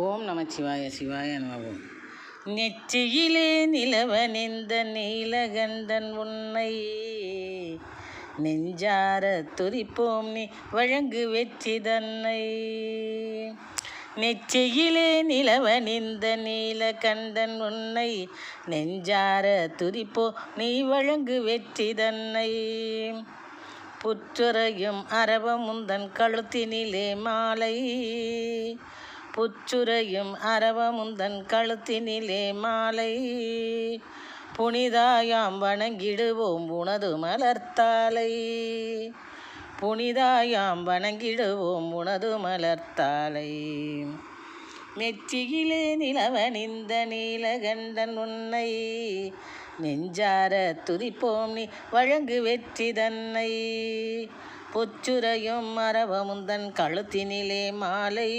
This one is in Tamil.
ஓம் நமச்சிவாய சிவாய நமவோம் நெற்றியிலே நிலவனிந்த நீலகண்டன் உன்னை நெஞ்சார துரிப்போம் நீ வழங்கு வெற்றி தன்னை. நெச்சியிலே நிலவனிந்த நீலகண்டன் உன்னை நெஞ்சார துரிப்போ நீ வழங்கு வெற்றி தன்னை. புற்றுறையும் அரவமுந்தன் கழுத்தினிலே மாலை புச்சுரையும் அரவமுந்தன் கழுத்தினிலே மாலை. புனிதாயாம் வணங்கிடுவோம் உனது மலர்த்தாலை புனிதாயாம் வணங்கிடுவோம் உனது மலர்த்தாலை நெற்றியிலே நிலவனிந்த நீலகண்டன் உன்னை. நெஞ்சார துதிப்போம் நீ வழங்கு வெற்றி தன்னை. பொச்சுரையும் மரபமுந்தன் கழுத்தினிலே மாலை.